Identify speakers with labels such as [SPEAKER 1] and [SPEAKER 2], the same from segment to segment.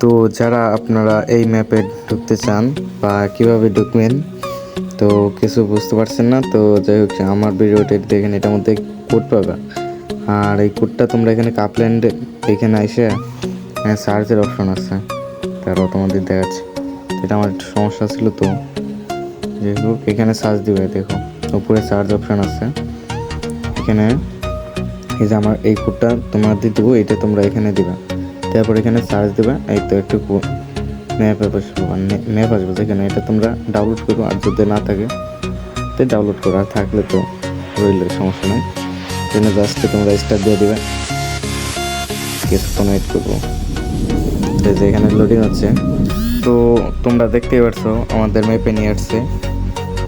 [SPEAKER 1] তো যারা আপনারা এই ম্যাপে ঢুকতে চান বা কীভাবে ঢুকবেন, তো কিছু বুঝতে পারছেন না, তো যাই হোক, আমার ভিডিওটি দেখেন, এটার মধ্যে কোড পাবা। আর এই কোডটা তোমরা এখানে কাপল্যান্ড এখানে এসে সার্চের অপশন আছে। তারপর তোমাদের দেখাচ্ছে। এটা আমার সমস্যা ছিল তো। যাই হোক, এখানে সার্চ দিবে, দেখো। উপরে সার্চ অপশন আছে। এখানে এই যে আমার এই কোডটা তোমাদের দেবো, এটা তোমরা এখানে দিবা। তারপর এখানে সার্চ দিবা, এই তো একটু ম্যাপ আসবে ম্যাপ আসবে যেখানে এটা তোমরা ডাউনলোড করো আর যদি না থাকে, তো ডাউনলোড করো, আর থাকলে তো রইলে, সমস্যা নেই। জন্য জাস্ট তোমরা স্টার দিয়ে দেবে। কিছুক্ষণ ওয়েট করব। যে এখানে লোডিং হচ্ছে। তো তোমরা দেখতেই পারছ, আমাদের ম্যাপে নিয়ে আসছে।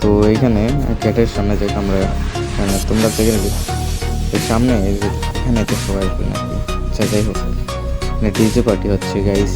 [SPEAKER 1] তো এইখানে গেটের সামনে যে আমরা মানে তোমরা দেখে নেবে সামনে এখানে তো সবাই আচ্ছা যাই হোক। ডিজে পার্টি হচ্ছে গাইস